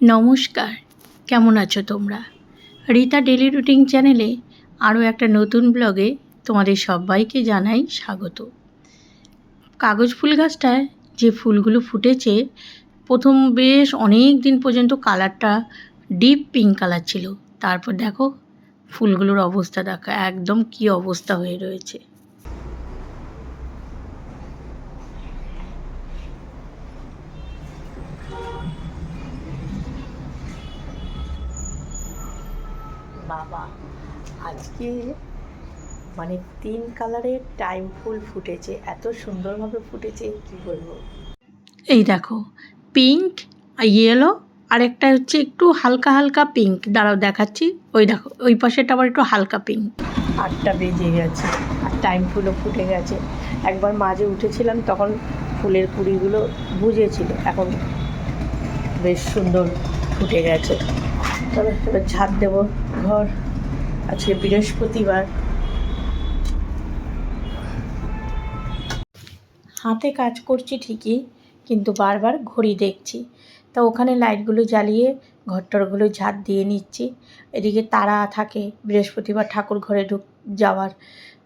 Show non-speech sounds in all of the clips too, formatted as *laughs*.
নমস্কার, কেমন আছো তোমরা? রীতা ডেলি রুটিন চ্যানেলে আরও একটা নতুন ব্লগে তোমাদের সবাইকে জানাই স্বাগত। কাগজ ফুল গাছটায় যে ফুলগুলো ফুটেছে, প্রথম বেশ অনেক দিন পর্যন্ত কালারটা ডিপ পিঙ্ক কালার ছিল। তারপর দেখো, ফুলগুলোর অবস্থা দেখো, একদম কি অবস্থা হয়ে রয়েছে। বাবা। আজকে মানে তিন কালারের টাইম ফুল ফুটেছে এত সুন্দরভাবে ফুটেছে কি বলব? এই দেখো পিঙ্ক ইয়েলো আর একটা হচ্ছে একটু হালকা হালকা পিঙ্ক। দাঁড়াও দেখাচ্ছি। ওই দেখো ওই পাশেটা আবার একটু হালকা পিঙ্ক। আটটা বেজে গেছে আর টাইম ফুলও ফুটে গেছে। একবার মাঝে উঠেছিলাম তখন ফুলের কুড়িগুলো বুঝেছিল এখন বেশ সুন্দর ফুটে গেছে। তবে এবার দেবো ঘর। আজকে বৃহস্পতিবার। হাতে কাজ করছি ঠিকই, কিন্তু বারবার ঘড়ি দেখছি। তা ওখানে লাইটগুলো জ্বালিয়ে ঘরটরগুলো ঝাড় দিয়ে নিচ্ছি। এদিকে তারা থাকে, বৃহস্পতিবার ঠাকুর ঘরে ঢুক যাওয়ার।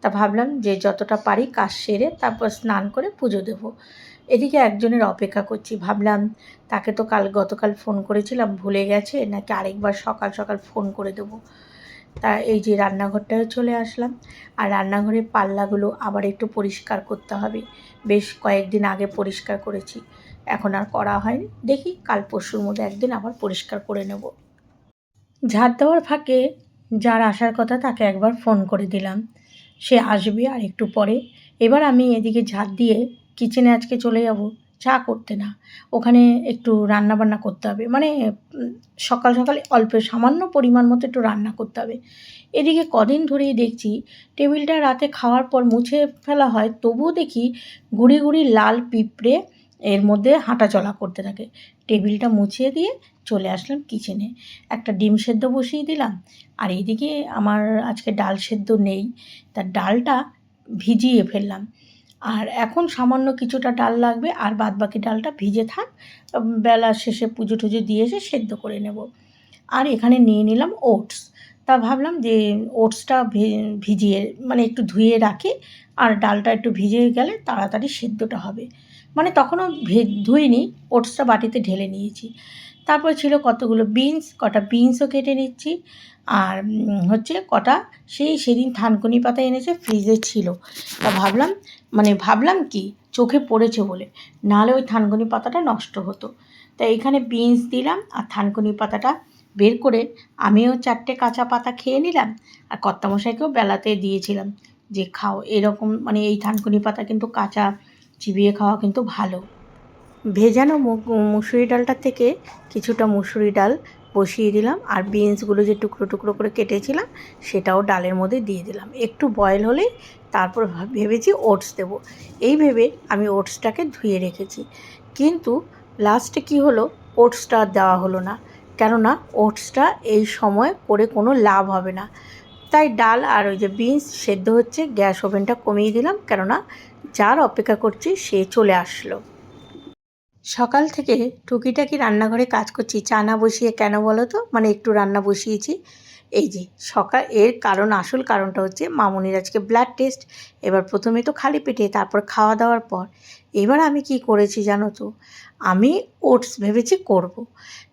তা ভাবলাম যে যতটা পারি কাজ সেরে তারপর স্নান করে পুজো দেবো। এদিকে একজনের অপেক্ষা করছি। ভাবলাম, তাকে তো কাল, গতকাল ফোন করেছিলাম, ভুলে গেছে, নাকি আরেকবার সকাল সকাল ফোন করে দেবো। তা এই যে রান্নাঘরটায় চলে আসলাম। আর রান্নাঘরের পাল্লাগুলো আবার একটু পরিষ্কার করতে হবে। বেশ কয়েকদিন আগে পরিষ্কার করেছি। এখন আর করা হয়নি। দেখি কাল পরশুর মধ্যে একদিন আবার পরিষ্কার করে নেব। ঝাড় দেওয়ার ফাঁকে যার আসার কথা তাকে একবার ফোন করে দিলাম। সে আসবে আর একটু পরে। এবার আমি এদিকে ঝাড় দিয়ে কিচেনে আজকে চলে যাব, চা করতে না। ওখানে একটু রান্না বান্না করতে হবে। মানে সকাল সকাল অল্প, সামান্য পরিমাণ মতো একটু রান্না করতে হবে। এদিকে কদিন ধরেই দেখছি, টেবিলটা রাতে খাওয়ার পর মুছে ফেলা হয়, তবুও দেখি গুড়ি গুড়ি লাল পিঁপড়ে এর মধ্যে হাঁটা চলা করতে থাকে। টেবিলটা মুছিয়ে দিয়ে চলে আসলাম কিচেনে একটা ডিম সেদ্ধ বসিয়ে দিলাম। আর এইদিকে আমার আজকে ডাল সেদ্ধ নেই। তার ডালটা ভিজিয়ে ফেললাম। আর এখন সামান্য কিছুটা ডাল লাগবে, আর বাদ বাকি ডালটা ভিজে থাক বেলা শেষে পুজো টুজো দিয়ে এসে সেদ্ধ করে নেব। আর এখানে নিয়ে নিলাম ওটস। তা ভাবলাম যে ওটসটা ভিজিয়ে মানে একটু ধুয়ে রাখি, আর ডালটা একটু ভিজে গেলে তাড়াতাড়ি সেদ্ধটা হবে। মানে তখনও ভে- ধুইনি, ওটসটা বাটিতে ঢেলে নিয়েছি। তারপর ছিল কতগুলো বিনস কটা বিনসও কেটে নিচ্ছি। আর হচ্ছে কটা সেই সেদিন থানকুনি পাতা এনেছে ফ্রিজে ছিল। তা ভাবলাম মানে ভাবলাম কি, চোখে পড়েছে বলে। নাহলে ওই থানকুনি পাতাটা নষ্ট হতো। তাই এখানে বিনস দিলাম, আর থানকুনি পাতাটা বের করে আমিও চারটে কাঁচা পাতা খেয়ে নিলাম, আর কর্তামশাইকেও বেলাতে দিয়েছিলাম যে, খাও। এরকম মানে এই থানকুনি পাতা কিন্তু কাঁচা, চিবিয়ে খাওয়া কিন্তু ভালো। ভেজানো মুসুরি ডালটা থেকে কিছুটা মুসুরি ডাল বসিয়ে দিলাম আর বিনসগুলো যে টুকরো টুকরো করে কেটেছিলাম সেটাও ডালের মধ্যে দিয়ে দিলাম। একটু বয়েল হলেই তারপর ভেবেছি ওটস দেবো। এই ভেবে আমি ওটসটাকে ধুয়ে রেখেছি। কিন্তু লাস্টে কি হলো? ওটসটা দেওয়া হলো না। কেননা ওটসটা এই সময় করে কোনো লাভ হবে না। তাই ডাল আর ওই যে বিনস সেদ্ধ হচ্ছে, গ্যাস ওভেনটা কমিয়ে দিলাম। কেননা যার অপেক্ষা করছি সে চলে আসলো। সকাল থেকে টুকিটাকি রান্নাঘরে কাজ করছি। চানা বসিয়ে কেন বলো তো? মানে একটু রান্না বসিয়েছি। এই যে, সকাল, এর কারণ, আসল কারণটা হচ্ছে মামুনির আজকে ব্লাড টেস্ট এবার প্রথমে তো খালি পেটে, তারপর খাওয়া দাওয়ার পর। এবার আমি কি করেছি জানো তো? আমি ওটস ভেবেছি করব।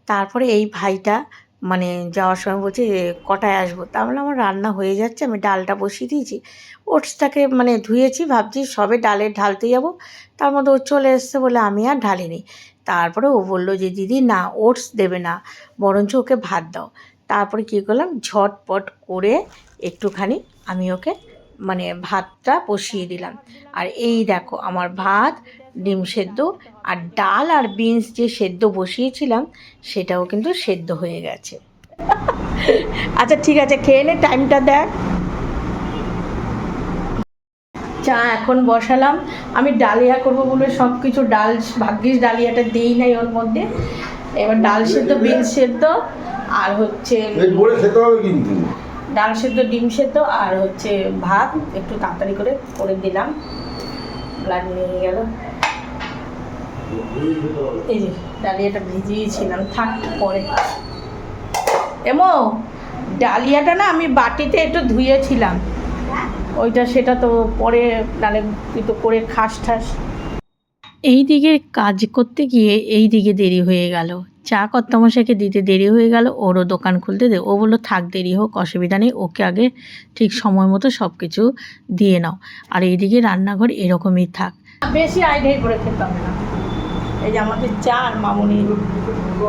তারপরে এই ভাইটা মানে যাওয়ার সময় বলছে "এ, কটায় আসব? তা বললাম আমার রান্না হয়ে যাচ্ছে আমি ডালটা বসিয়ে দিয়েছি। ওটসটাকে মানে ধুয়েছি ভাবছি সবে ডালে ঢালতে যাব। তার মধ্যে ও চলে এসছে বলে আমি আর ঢালিনি তারপরে ও বলল যে দিদি না ওটস দেবে না বরঞ্চ ওকে ভাত দাও। তারপরে কী করলাম ঝটপট করে একটুখানি আমি ওকে মানে ভাতটা বসিয়ে দিলাম। আর এই দেখো আমার ভাত ডিম সেদ্ধ আর ডাল আর বিনস যে সেদ্ধ বসিয়েছিলাম সেটাও কিন্তু সেদ্ধ হয়ে গেছে। আচ্ছা ঠিক আছে খেয়ে নে টাইমটা দেখ। চা এখন বসালাম। আমি ডালিয়া করব বলে সব কিছু ডাল ভাগ্যিস ডালিয়াটা দিই নাই ওর মধ্যে। এবার ডাল সেদ্ধ বিনস সেদ্ধ আর হচ্ছে কিন্তু। ডাল সেদ্ধ ডিম সেদ্ধ আর হচ্ছে ভাত একটু তাড়াতাড়ি করে করে দিলাম। ব্লাড নিয়ে গেল। এই যে ডালিয়াটা ভিজিয়েছিলাম থাক পরে। এমো ডালিয়াটা না আমি বাটিতে একটু ধুয়েছিলাম। ওইটা সেটা তো পরে নালে তুই তো করে খাস ঠাস। এই দিকে কাজ করতে গিয়ে এই দিকে দেরি হয়ে গেল। চা কর্তামশাইকে দিতে দেরি হয়ে গেল ওরও দোকান খুলতে দে ও বলল থাক দেরি হোক অসুবিধা নেই ওকে আগে ঠিক সময় মতো সব কিছু দিয়ে নাও। আর এইদিকে রান্নাঘর এরকমই থাক। বেশি আইডিয়াই করে খেতে হবে না। এই যে আমাদের চার মামুনি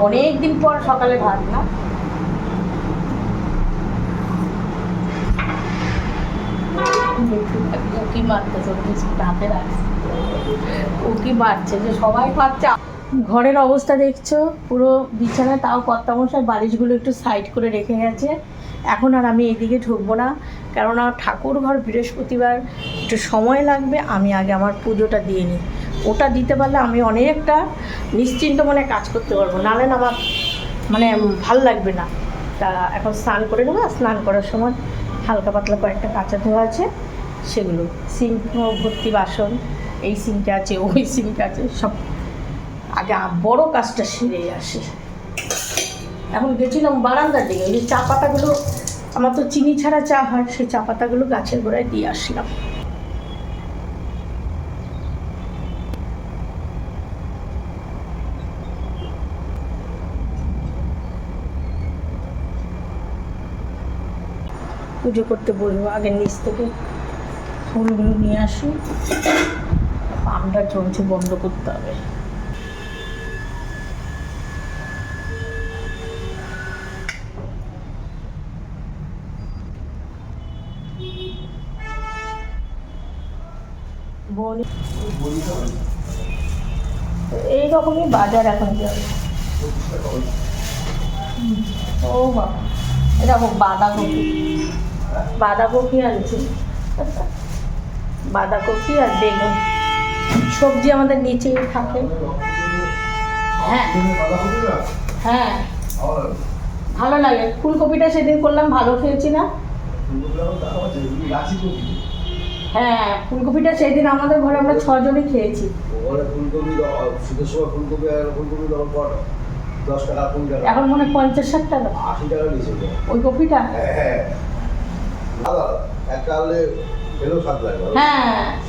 অনেক দিন পর সকালে ভাত, না? উকি মারতেছে উকি মারছে যে সবাই খাচ্ছে? ঘরের অবস্থা দেখছ? পুরো বিছানায় তাও কর্তামশাই বালিশগুলো একটু সাইড করে রেখে গেছে। এখন আর আমি এদিকে ঢুকবো না, কেননা ঠাকুর ঘর বৃহস্পতিবার, একটু সময় লাগবে, আমি আগে আমার পুজোটা দিয়ে নিই। ওটা দিতে পারলে আমি অনেকটা নিশ্চিন্ত মনে কাজ করতে পারব। নাহলে না আমার মানে ভালো লাগবে না। তা এখন স্নান করে নেব, স্নান করার সময় হালকা পাতলা কয়েকটা কাঁচা ধোয়া আছে, সেগুলো। সিঙ্ক ভর্তি বাসন, এই সিঙ্কটা আছে, ওই সিঙ্কটা আছে, সব। আগে বড় কাজটা সেরে আসি। এখন গেছিলাম বারান্দার দিকে, ওই চা পাতাগুলো, আমার তো চিনি ছাড়া চা হয়, সেই চা পাতাগুলো গাছের গোড়ায় দিয়ে আসলাম। পুজো করতে বলব, আগে নিচ থেকে ফুলগুলো নিয়ে আসি। পামটা চলছে বন্ধ করতে হবে। এইরকমই বাজার এখন যাবে ও বাবা এটা বাঁধাকপি। বাঁধাকপি আনছি। বাঁধাকপি আর বেগুন। সবজি আমাদের নিচেই থাকে। হ্যাঁ। হ্যাঁ। ভালো লাগে। ফুলকপিটা সেদিন করলাম ভালো খেয়েছি না? হ্যাঁ ফুলকপিটা সেদিন আমাদের ঘরে আমরা ছজনই খেয়েছি। এখন মনে হয় পঞ্চাশ ষাট টাকা। ওই কপিটা? হ্যাঁ। হ্যাঁ দাদা একটা আনলে খেলেও স্বাদ লাগে ভালো।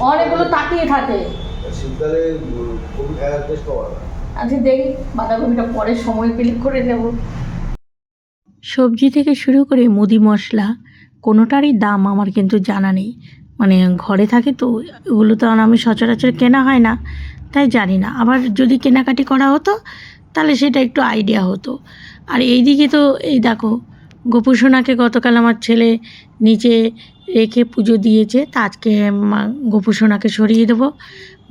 অনেকগুলো তাকিয়ে থাকে। শীতকালে কপি খাওয়ার টেস্ট পাওয়া যায় দেখি বাঁধাকপিটা পরে সময় পেলে করে নেব। সবজি থেকে শুরু করে মুদি মশলা কোনোটারই দাম আমার কিন্তু জানা নেই। মানে ঘরে থাকে তো এগুলো তো আর আমি সচরাচর কেনা হয় না তাই জানি না। আবার যদি কেনাকাটি করা হতো তাহলে সেটা একটু আইডিয়া হতো। আর এইদিকে তো এই দেখো গোপুসোনাকে গতকাল আমার ছেলে নিচে রেখে পুজো দিয়েছে, তা আজকে মা- গোপুসোনাকে সরিয়ে দেবো।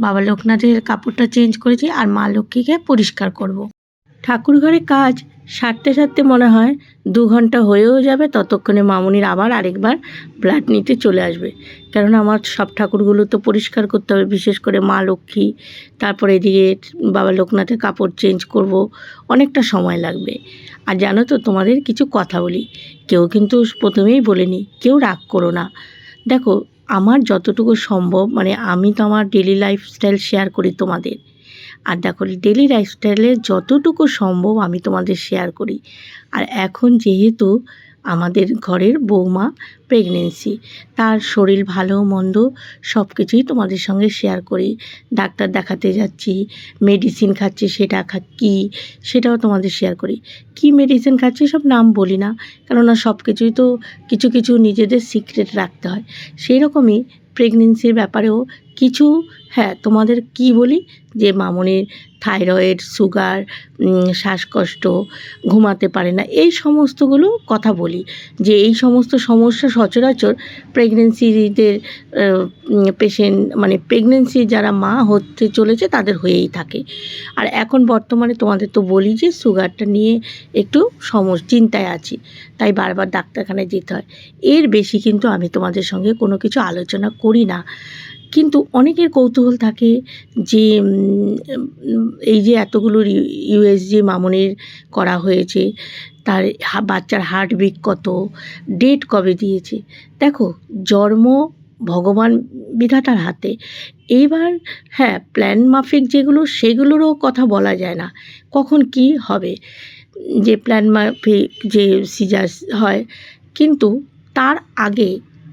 বাবা লোকনাথের কাপড়টা চেঞ্জ করেছি আর মা লক্ষ্মীকে পরিষ্কার করব। ঠাকুর ঘরে কাজ সারতে সারতে মনে হয় দু ঘণ্টা হয়েও যাবে, ততক্ষণে মামুনির আবার আরেকবার ব্লাড নিতে চলে আসবে। কেননা আমার সব ঠাকুরগুলো তো পরিষ্কার করতে হবে, বিশেষ করে মা লক্ষ্মী, তারপরে এদিকে বাবা লোকনাথের কাপড় চেঞ্জ করব, অনেকটা সময় লাগবে। আর জানো তো, তোমাদের কিছু কথা বলি। কেউ কিন্তু প্রথমেই বলেনি, কেউ রাগ করো না। দেখো, আমার যতটুকু সম্ভব মানে আমি তো আমার ডেলি লাইফস্টাইল শেয়ার করি তোমাদের। আর দেখো ডেলি লাইফস্টাইলে যতটুকু সম্ভব আমি তোমাদের শেয়ার করি। আর এখন যেহেতু আমাদের ঘরের বৌমা প্রেগনেন্সি তার শরীর ভালো, মন্দ সব কিছুই তোমাদের সঙ্গে শেয়ার করি। ডাক্তার দেখাতে যাচ্ছি মেডিসিন খাচ্ছি, সেটা খা, কী? সেটাও তোমাদের শেয়ার করি। কি মেডিসিন খাচ্ছি সব নাম বলি না, কেননা সব কিছুই তো কিছু কিছু নিজেদের সিক্রেট রাখতে হয়। সেই রকমই প্রেগনেন্সির ব্যাপারেও কিছু হ্যাঁ তোমাদের কি বলি? যে মামনির থাইরয়েড, সুগার শ্বাসকষ্ট, ঘুমাতে পারে না, এই সমস্তগুলো কথা বলি। যে এই সমস্ত সমস্যা সচরাচর প্রেগনেন্সিদের পেশেন্ট মানে প্রেগনেন্সি যারা মা হতে চলেছে তাদের হয়েই থাকে। আর এখন বর্তমানে তোমাদের তো বলি যে সুগারটা নিয়ে একটু সমস, চিন্তায় আছি। তাই বারবার ডাক্তারখানায় যেতে হয়। এর বেশি কিন্তু আমি তোমাদের সঙ্গে কোনো কিছু আলোচনা করি না। কিন্তু অনেকের কৌতূহল থাকে যে এই যে এতগুলো ইউএসজি মামনির করা হয়েছে, তার বাচ্চার হার্টবিট কত, ডেট কবে দিয়েছে। দেখো, জন্ম ভগবান বিধাতার হাতে। এইবার হ্যাঁ প্ল্যান মাফিক যেগুলো, সেগুলোরও কথা বলা যায় না। কখন কি হবে? যে প্ল্যান মাফিক, যে সিজার হয়। কিন্তু তার আগে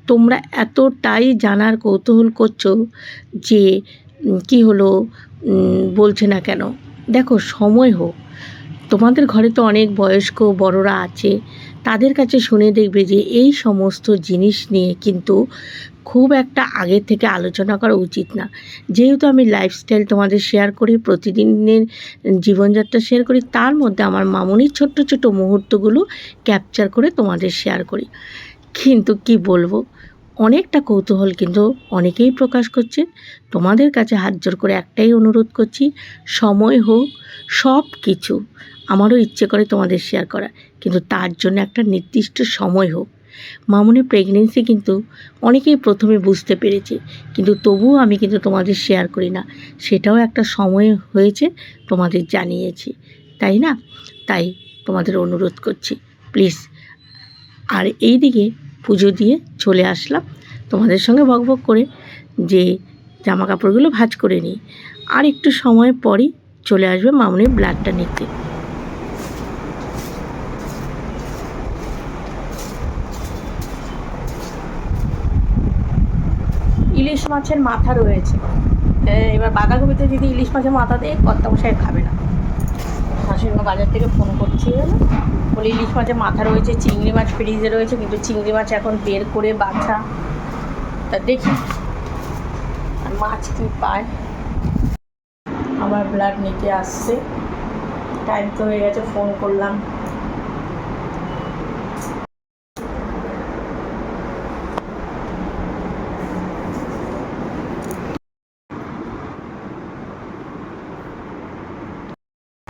তোমরা এতটাই জানার কৌতূহল করছ যে কি হলো বলছে না কেন? দেখো, সময় হোক। তোমাদের ঘরে তো অনেক বয়স্ক বড়রা আছে। তাদের কাছে শুনে দেখবে যে, এই সমস্ত জিনিস নিয়ে কিন্তু খুব একটা আগের থেকে আলোচনা করা উচিত না। যেহেতু আমি লাইফস্টাইল তোমাদের শেয়ার করি, প্রতিদিনের জীবনযাত্রা শেয়ার করি, তার মধ্যে আমার মামনির ছোট্ট ছোট্ট মুহূর্তগুলো ক্যাপচার করে তোমাদের শেয়ার করি। কিন্তু কি বলব? অনেকটা কৌতূহল কিন্তু অনেকেই প্রকাশ করছে। তোমাদের কাছে হাত জোর করে একটাই অনুরোধ করছি, সময় হোক সব কিছু আমারও ইচ্ছে করে তোমাদের শেয়ার করা কিন্তু তার জন্য একটা নির্দিষ্ট সময় হোক। মামুনি প্রেগনেন্সি কিন্তু অনেকেই প্রথমে বুঝতে পেরেছে, কিন্তু তবুও আমি কিন্তু তোমাদের শেয়ার করি না। সেটাও একটা সময় হয়েছে তোমাদের জানিয়েছি, তাই না? তাই তোমাদের অনুরোধ করছি প্লিজ আর এই দিকে পুজো দিয়ে চলে আসলাম। তোমাদের সঙ্গে বকবক করে যে জামা কাপড়গুলো ভাঁজ করে নিই। আর একটু সময় পরই চলে আসবে মামনির ব্লাডটা নিতে। ইলিশ মাছের মাথা রয়েছে। এবার বাঁধাকপিতে যদি ইলিশ মাছের মাথা দেয় কর্তা খাবে না। শাশুড়ি মা বাজার থেকে ফোন করছি বলে ইলিশ মাছের মাথা রয়েছে, চিংড়ি মাছ ফ্রিজে রয়েছে, কিন্তু চিংড়ি মাছ এখন বের করে বাছা। তা দেখি, আর মাছ কি পায়? আমার ব্লাড নিতে আসছে। টাইম তো হয়ে গেছে ফোন করলাম।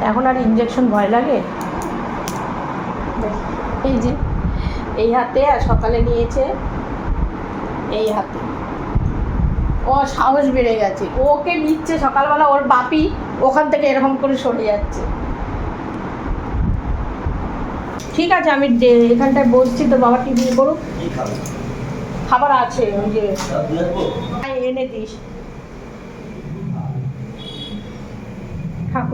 এখন আর ইঞ্জেকশন ভয় লাগে? এই যে এই হাতে আর সকালে নিয়েছে এই হাতে। ও সাহস বেড়ে গেছে। ওকে নিচ্ছে সকালবেলা ওর বাপি ওখান থেকে এরকম করে সরে যাচ্ছে। ঠিক আছে আমি এখানটায় বসছি তো বাবা টিভি করুক। খাবার আছে ওই যে আয় এনে দিস।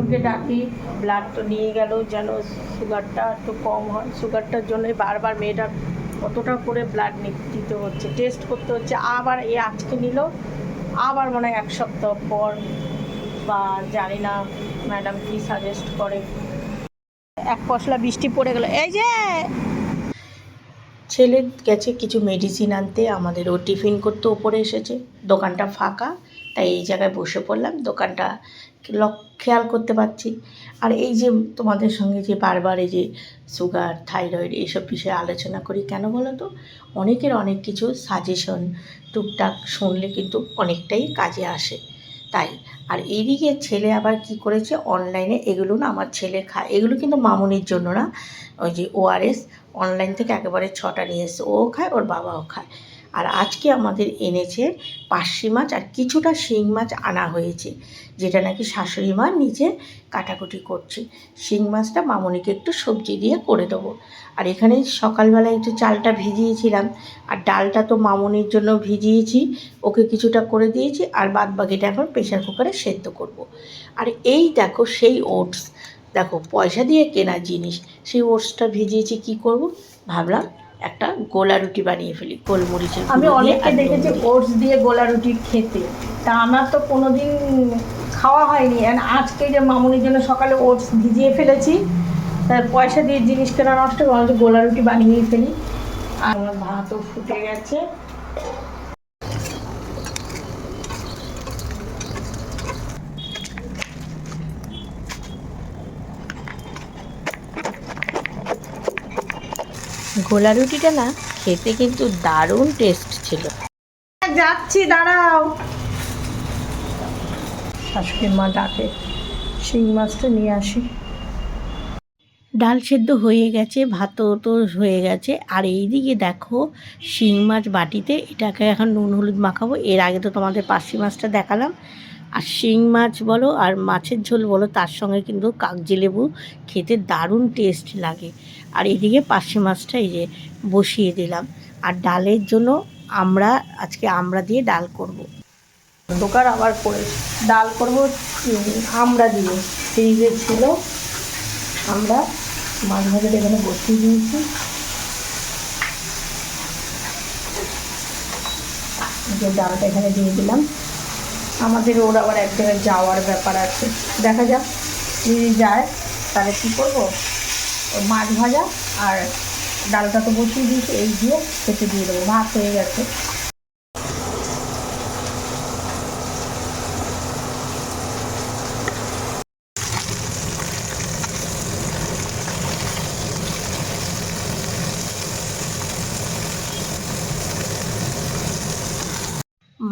ঠাকুরকে ডাকি ব্লাড তো নিয়ে গেল যেন সুগারটা একটু কম হয়। সুগারটার জন্যই বারবার মেয়েটা কতটা করে ব্লাড দিতে হচ্ছে টেস্ট করতে হচ্ছে। আবার এ আজকে নিল, আবার মনে হয় এক সপ্তাহ পর বা জানি না ম্যাডাম কি সাজেস্ট করে। এক পশলা বৃষ্টি পড়ে গেল। এই যে! ছেলে গেছে কিছু মেডিসিন আনতে আমাদের ও টিফিন করতে ওপরে এসেছে, দোকানটা ফাঁকা। তাই এই জায়গায় বসে পড়লাম, দোকানটা লক, খেয়াল করতে পারছি। আর এই যে তোমাদের সঙ্গে যে বারবার এই যে সুগার, থাইরয়েড এইসব বিষয়ে আলোচনা করি কেন বলো তো? অনেকের অনেক কিছু সাজেশন টুকটাক শুনলে কিন্তু অনেকটাই কাজে আসে। তাই, আর এইদিকে ছেলে আবার কি করেছে? অনলাইনে এগুলো না আমার ছেলে খায় এগুলো কিন্তু মামুনির জন্য না, ওই যে ওআরএস অনলাইন থেকে একেবারে ছটা নিয়ে এসছে। ও খায়, ওর বাবাও খায়। আর আজকে আমাদের এনেছে পার্শি মাছ আর কিছুটা শিং মাছ আনা হয়েছে, যেটা নাকি শাশুড়ি মা নিজে কাটাকুটি করছে। শিং মাছটা মামনিকে একটু সবজি দিয়ে করে দেবো। আর এখানে সকালবেলা একটু চালটা ভিজিয়েছিলাম, আর ডালটা তো মামনির জন্য ভিজিয়েছি, ওকে কিছুটা করে দিয়েছি, আর বাদ বাকিটা এখন প্রেশার কুকারে সেদ্ধ করব। আর এই দেখো সেই ওটস, দেখো পয়সা দিয়ে কেনা জিনিস, সেই ওটসটা ভিজিয়েছি, কি করব? ভাবলাম একটা গোলা রুটি বানিয়ে ফেলি গোলমরিচের আমি অনেককে দেখেছি ওটস দিয়ে গোলা রুটি খেতে। তা আমার তো কোনোদিন খাওয়া হয়নি। আর আজকে যে মামুনির জন্য সকালে ওটস ভিজিয়ে ফেলেছি তার পয়সা দিয়ে জিনিস কেনা নষ্ট গোলা রুটি বানিয়েই ফেলি। আর আমার ভাতও ফুটে গেছে। গোলা রুটিটা না খেতে কিন্তু দারুণ টেস্ট ছিল। যাচ্ছি দাঁড়াও। শাশুড়ি মা ডাকে শিং মাছটা নিয়ে আসি। ডাল সেদ্ধ হয়ে গেছে ভাতও তো হয়ে গেছে। আর এইদিকে দেখো শিং মাছ বাটিতে এটাকে এখন নুন হলুদ মাখাবো। এর আগে তো তোমাদের পার্শি মাছটা দেখালাম। আর শিং মাছ বলো আর মাছের ঝোল বলো, তার সঙ্গে কিন্তু কাগজি লেবু খেতে দারুণ টেস্ট লাগে। আর এদিকে পার্শি মাছটা এই যে বসিয়ে দিলাম। আর ডালের জন্য আমরা, আজকে আমরা দিয়ে ডাল করব। দোকান আবার করে ডাল করব, আমরা দিয়ে। ফ্রিজে ছিল, আমরা মাছ ভাজাটা এখানে বসিয়ে দিয়েছি। ডালটা এখানে দিয়ে দিলাম। আমাদের ওর আবার এক জায়গায় যাওয়ার ব্যাপার আছে। দেখা যাক, যদি যায়, তাহলে কী করব? মাছ ভাজা আর ডালটা তো বসিয়ে দিয়েছি, এই দিয়ে খেতে দিয়ে দেবো। ভাত হয়ে গেছে।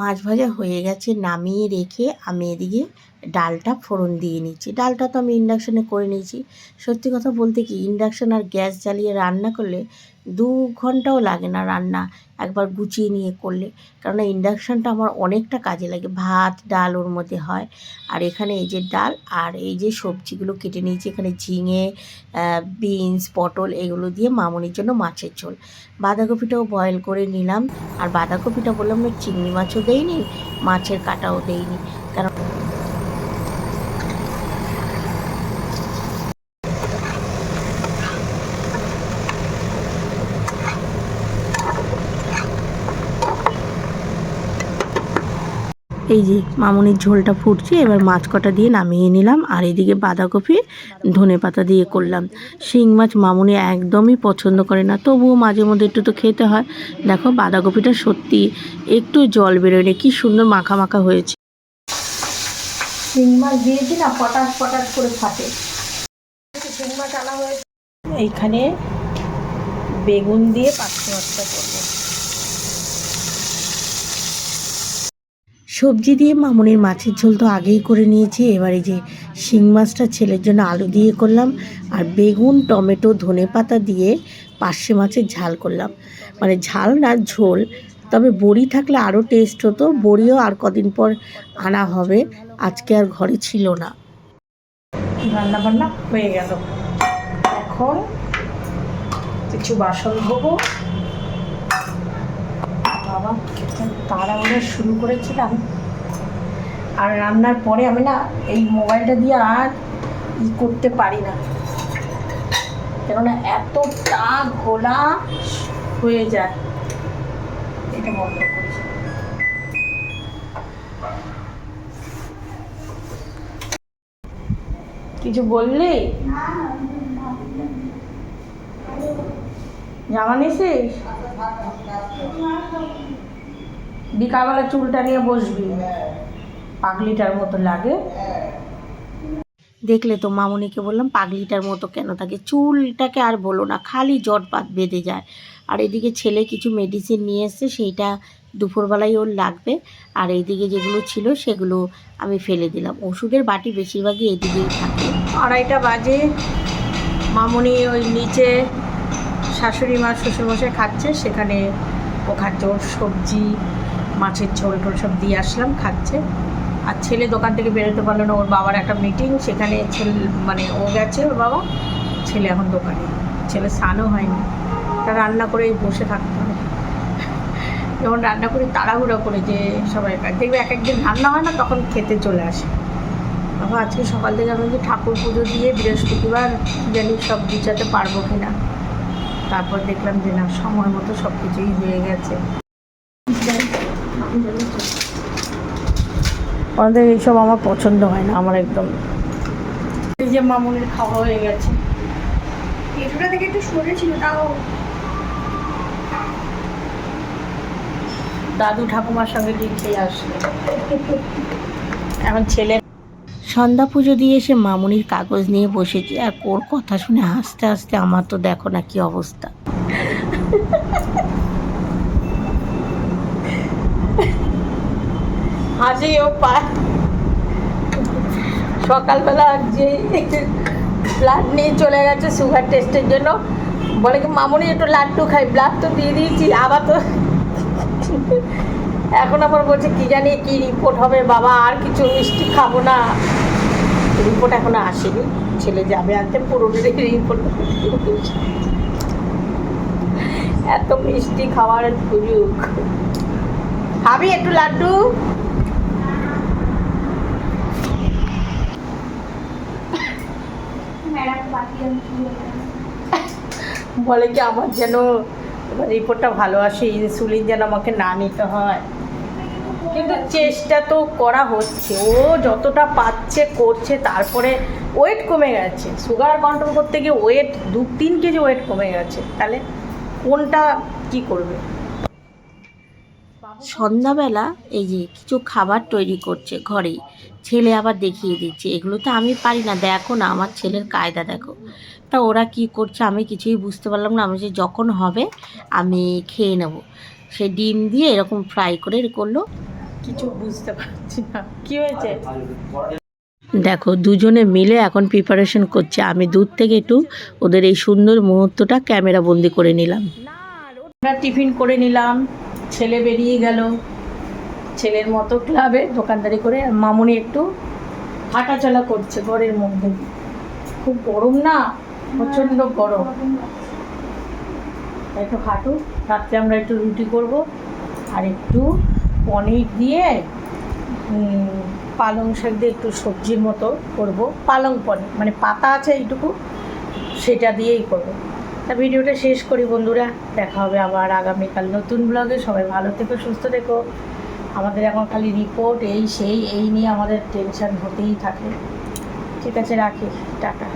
মাছ ভাজা হয়ে গেছে নামিয়ে রেখে আমি এদিকে ডালটা ফোড়ন দিয়ে নিচ্ছি। ডালটা তো আমি ইন্ডাকশানে করে নিয়েছি। সত্যি কথা বলতে কি ইন্ডাকশান আর গ্যাস জ্বালিয়ে রান্না করলে দু ঘন্টাও লাগে না রান্না একবার গুছিয়ে নিয়ে করলে। কারণ ইন্ডাকশানটা আমার অনেকটা কাজে লাগে, ভাত, ডাল ওর মধ্যে হয়। আর এখানে এই যে ডাল আর এই যে সবজিগুলো কেটে নিয়েছি, এখানে ঝিঙে বিনস, পটল এগুলো দিয়ে মামনির জন্য মাছের ঝোল। বাঁধাকপিটাও বয়েল করে নিলাম। আর বাঁধাকপিটা বললাম না, চিংড়ি মাছও দেইনি, মাছের কাটাও দেইনি। কারণ এই যে মামুনির ঝোলটা ফুটছে, এবার মাছ কটা দিয়ে নামিয়ে নিলাম। আর এদিকে বাঁধাকপি ধনে পাতা দিয়ে করলাম। শিং মাছ মামুনি একদমই পছন্দ করে না, তবুও মাঝে মধ্যে একটু তো খেতে হয়। দেখো, বাঁধাকপিটা সত্যি একটু জল বেরোয়নি, কি সুন্দর মাখা মাখা হয়েছে। শিং মাছ দিয়েছি না, পটাশ করে শিং মাছ এইখানে বেগুন দিয়ে পাঁচশো মাছটা করব। সবজি দিয়ে মামনির মাছের ঝোল তো আগেই করে নিয়েছি। এবারে যে শিং মাছটা ছেলের জন্য আলু দিয়ে করলাম আর বেগুন, টমেটো, ধনে পাতা দিয়ে পার্শে মাছের ঝাল করলাম। মানে ঝাল না, ঝোল। তবে বড়ি থাকলে আরও টেস্ট হতো। বড়িও আর কদিন পর আনা হবে। আজকে আর ঘরে ছিল না। রান্না বান্না হয়ে গেল। এখন কিছু বাসন ধোবো। বাবা তাড়াহুড়ো শুরু করেছিলাম। আর রান্নার পরে আমি না এই মোবাইলটা দিয়ে আর ই করতে পারি না। কেননা এতটা ঘোলা হয়ে যায়। এটা বন্ধ কিছু বললি? জামা নিছিস বিকালবেলা চুলটা নিয়ে বসবি। পাগলিটার মতো লাগে। দেখলে তো মামনিকে বললাম, পাগলিটার মতো কেন থাকে চুলটাকে আর বলো না, খালি জটপাত বেঁধে যায়। আর এদিকে ছেলে কিছু মেডিসিন নিয়ে এসছে, সেইটা দুপুরবেলায় ওর লাগবে। আর এইদিকে যেগুলো ছিল, সেগুলো আমি ফেলে দিলাম। ওষুধের বাটি বেশিরভাগই এদিকেই থাকে। আড়াইটা বাজে। মামনি ওই নিচে শাশুড়ি মা, শ্বশুরমশাই খাচ্ছে, সেখানে ও ওর সবজি। মাছের ঝোল টোল সব দিয়ে আসলাম, খাচ্ছে। আর ছেলে দোকান থেকে বেরোতে পারল না, ওর বাবার একটা মিটিং সেখানে ছেলে মানে ও গেছে, ওর বাবা। ছেলে এখন দোকানে, ছেলে স্নানও হয়নি। তা রান্না করে বসে থাকতে হবে। যখন রান্না করি তাড়াহুড়ো করে যে সবাই খায়। দেখবে এক একদিন রান্না হয় না, তখন খেতে চলে আসে। তখন আজকে সকাল থেকে আমি যে ঠাকুর পুজো দিয়ে বৃহস্পতিবার জানি সব গুছাতে পারব কি না তারপর দেখলাম যে না, সময় মতো সব কিছুই হয়ে গেছে। আমাদের এইসব আমার পছন্দ হয় না আমার একদম। এই যে মামুনির খাওয়া হয়ে গেছে। এটুটা থেকে একটু সরে ছিল তাও। দাদু ঠাকুমার সঙ্গে দিয়ে খেয়ে আসলে। এখন ছেলে সন্ধ্যা পুজো দিয়ে এসে মামনির কাগজ নিয়ে বসেছি আর ওর কথা শুনে হাসতে হাসতে আমার তো দেখো না কি অবস্থা। হাসি ও পায়। সকালবেলা যে ব্লাড নিয়ে চলে গেছে সুগার টেস্টের জন্য। বলে কি, মামুনি, একটু লাড্ডু খাই। ব্লাড তো দিয়ে দিয়েছি, আবার তো এখন আবার বলছে, কি জানি কি রিপোর্ট হবে, বাবা, আর কিছু মিষ্টি খাব না। রিপোর্ট এখনও আসেনি। ছেলে যাবে আনতে পুরোনো রিপোর্ট এত মিষ্টি খাওয়ার সুযোগ। খাবি একটু লাড্ডু ম্যাডাম পাঠিয়ে *laughs* বলে কি আমার যেন রিপোর্টটা ভালো আসে, ইনসুলিন যেন আমাকে না নিতে হয়। কিন্তু চেষ্টা তো করা হচ্ছে। ও যতটা পাচ্ছে, করছে, তারপরে ওয়েট কমে গেছে। সুগার কন্ট্রোল করতে গিয়ে ওয়েট দু তিন কেজি ওয়েট কমে গেছে। তাহলে কোনটা কি করবে? সন্ধ্যাবেলা এই যে কিছু খাবার তৈরি করছে ঘরেই। ছেলে আবার দেখিয়ে দিচ্ছে। এগুলো তো আমি পারি না। দেখো না, আমার ছেলের কায়দা দেখো। তা ওরা কি করছে আমি কিছুই বুঝতে পারলাম না। আমি যে যখন হবে আমি খেয়ে নেব। সে ডিম দিয়ে এরকম ফ্রাই করে করল। কিছু বুঝতে পারছি না। কি হয়েছে? দেখো, দুজনে মিলে এখন প্রিপারেশন করছে। আমি দূর থেকে একটু ওদের এই সুন্দর মুহূর্তটা ক্যামেরা বন্দি করে নিলাম। আমরা টিফিন করে নিলাম। ছেলে বেরিয়ে গেল। ছেলের মতো ক্লাবে দোকানদারি করে আর মামুনি একটু হাঁটাচলা করছে ঘরের মধ্যে। খুব গরম না? প্রচণ্ড গরম। একটু হাঁটু রাত্রে আমরা একটু রুটি করব আর একটু পনির দিয়ে পালং শাক দিয়ে একটু সবজির মতো করব। পালং পনির মানে পাতা আছে এইটুকু সেটা দিয়েই করব। তা ভিডিওটা শেষ করি বন্ধুরা। দেখা হবে আবার আগামীকাল নতুন ব্লগে সবাই ভালো থেকো সুস্থ থেকো। আমাদের এখন খালি রিপোর্ট এই, সেই, এই নিয়ে আমাদের টেনশন হতেই থাকে। ঠিক আছে, রাখি, টাটা।